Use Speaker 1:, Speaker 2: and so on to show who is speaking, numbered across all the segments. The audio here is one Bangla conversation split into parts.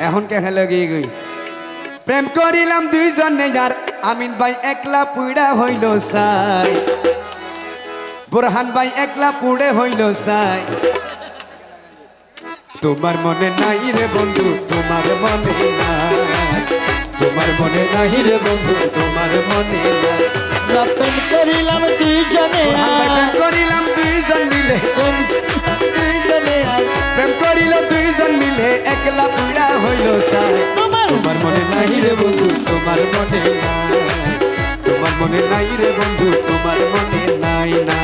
Speaker 1: এখন কে খেলে গিয়ে গই? প্রেম করিলাম দুইজনে যার আমিন ভাই একলা পুইড়া হইল সাই। বুরহান ভাই একলা পুড়ে হইল সাই। তোমার মনে নাই রে বন্ধু তোমার মনে নাই। তোমার মনে নাই রে বন্ধু তোমার মনে নাই।
Speaker 2: প্রেম করিলাম দুইজনে
Speaker 1: প্রেম করিলাম দুইজন মিলে।
Speaker 2: দুইজনে আর।
Speaker 1: প্রেম করিল দুইজন মিলে একলা পুইড়া হইল সাই
Speaker 2: তোমার
Speaker 1: তোমার মনে নাই রে বন্ধু তোমার মনে নাই। তোমার মনে নাই রে বন্ধু তোমার মনে নাই না।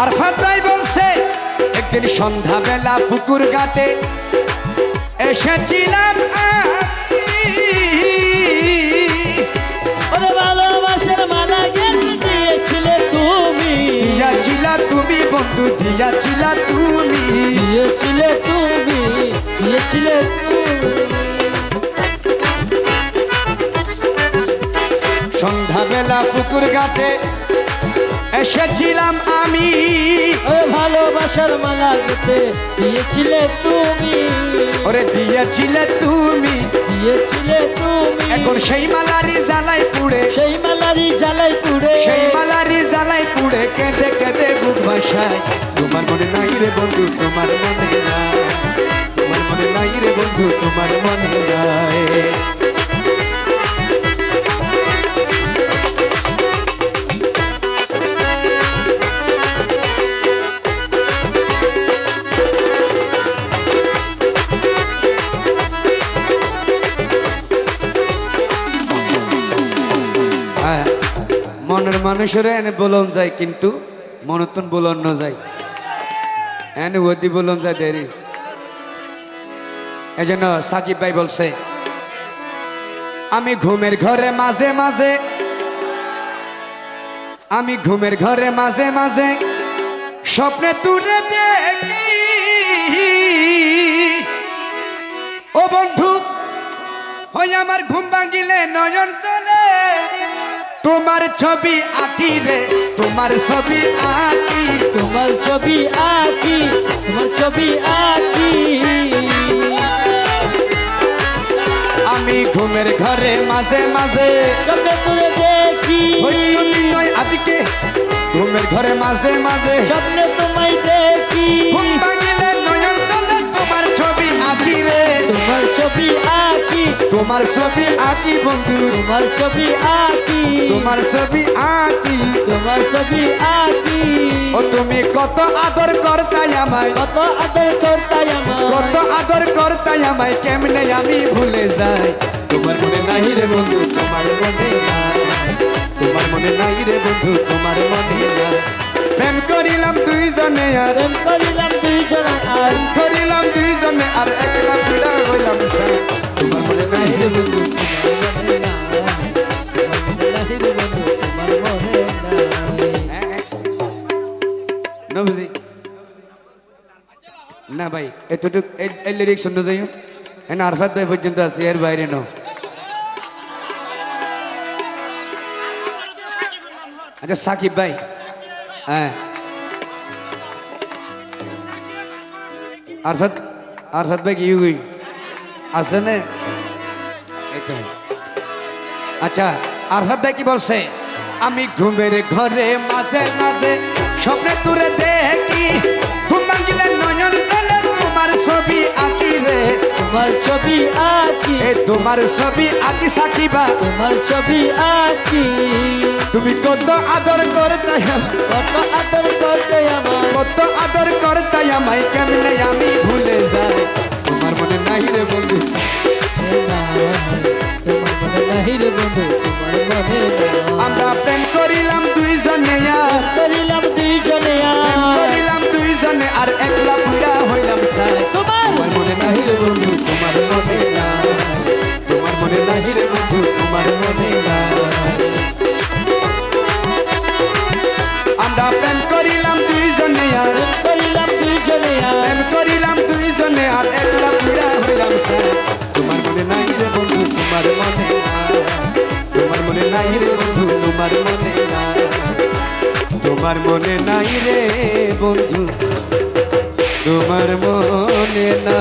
Speaker 1: আর ফাতাই বলছে একদিন সন্ধ্যাবেলা পুকুর গাতে এসেছিলাম
Speaker 2: ভালোবাসার মালা দিয়েছিলে তুমি?
Speaker 1: দিয়াছিলা তুমি বন্ধু দিয়াছিলা তুমি।
Speaker 2: দিয়েছিলে তুমি দিয়েছিলে
Speaker 1: সন্ধ্যাবেলা পুকুর ঘাটে এসেছিলাম আমি।
Speaker 2: ভালোবাসার মালা দিয়েছিলে তুমি।
Speaker 1: ওরে দিয়েছিলে তুমি।
Speaker 2: দিয়েছিলে তুমি।
Speaker 1: এখন সেই মালারি জ্বালাই পুড়ে।
Speaker 2: সেই মালারি জ্বালাই পুড়ে।
Speaker 1: সেই মালারি জ্বালাই পুড়ে। কেঁদে কেঁদে বুক ভাসায়। তোমার মনে নাই রে বন্ধু তোমার মনে নাই। তোমার মনে নাই রে বন্ধু তোমার মনে নাই। মনের মানুষের এনে বলন যায়, কিন্তু মনতন বলন ন যায়। এনে ওদি বলন যায় দেরি। এই জন্য সাকিব ভাই বলছে, আমি ঘুমের ঘরে মাঝে মাঝে, আমি ঘুমের ঘরে মাঝে মাঝে স্বপ্নে তুলে দেখি। ও বন্ধু, ওই আমার ঘুম ভাঙিলে নয়ন চলে তোমার ছবি আঁকি রে তোমার ছবি আঁকি।
Speaker 2: তোমার ছবি আঁকি তোমার ছবি আঁকি।
Speaker 1: আমি ঘুমের ঘরে মাঝে মাঝে
Speaker 2: স্বপ্নে তুলে দেখি।
Speaker 1: নয় আদিকে ঘুমের ঘরে মাঝে মাঝে
Speaker 2: স্বপ্নে তোমায় দেখি।
Speaker 1: ঘুম ভাঙিলে নয়ন চলে তোমার ছবি আঁকি রে
Speaker 2: তোমার ছবি আঁকি।
Speaker 1: তোমার ছবি আঁকি বন্ধু।
Speaker 2: তোমার ছবি আঁকি।
Speaker 1: তোমার ছবি আঁকি।
Speaker 2: তোমার ছবি আঁকি।
Speaker 1: ও তুমি কত আদর করতাই আমায়।
Speaker 2: কত আদর করতাই আমার
Speaker 1: কত আদর করতাই আমায় কেমনে আমি ভুলে যাই। তোমার মনে নাই রে বন্ধু তোমার মনে নাই। তোমার মনে নাই রে বন্ধু তোমার মনে নাই। প্রেম করিলাম দুইজনে আর।
Speaker 2: প্রেম করিলাম দুইজন আর।
Speaker 1: করিলাম দুইজনে আর। না ভাই, এতটুক এই লিরিক্স শুনতে যাই এনে আরফাত ভাই পর্যন্ত আছি, এর বাইরে ন আচ্ছা সাকিব ভাই। হ্যাঁ। আরফাত আরফাত ভাই কি আছে না? আচ্ছা। আরফাত ভাই কি বলছে? আমি ঘুমের ঘরে মাঝে মাঝে স্বপ্নে তুলে দেখি। ঘুম ভাঙিলে নয়ন চলে তোমার ছবি আঁকি রে।
Speaker 2: তোমার ছবি আঁকি।
Speaker 1: তোমার ছবি আঁকি সাকিবা
Speaker 2: তোমার ছবি আঁকি।
Speaker 1: তুমি কত আদর আমায়,
Speaker 2: কত আদর করতে আমার
Speaker 1: কত আদর করতাই আমায় কেমনে আমি ভুলে যাই? তোমার মনে নাই রে আমরা প্রেম করিলাম দুইজনে
Speaker 2: করিলাম দুইজনে আর।
Speaker 1: করিলাম দুইজনে আর একলা পুরা হইলাম সাই
Speaker 2: তোমার
Speaker 1: মনে বন্ধু তোমার মনে তোমার মনে নাই তোমার মনে নাই রে বন্ধু। তোমার মনে না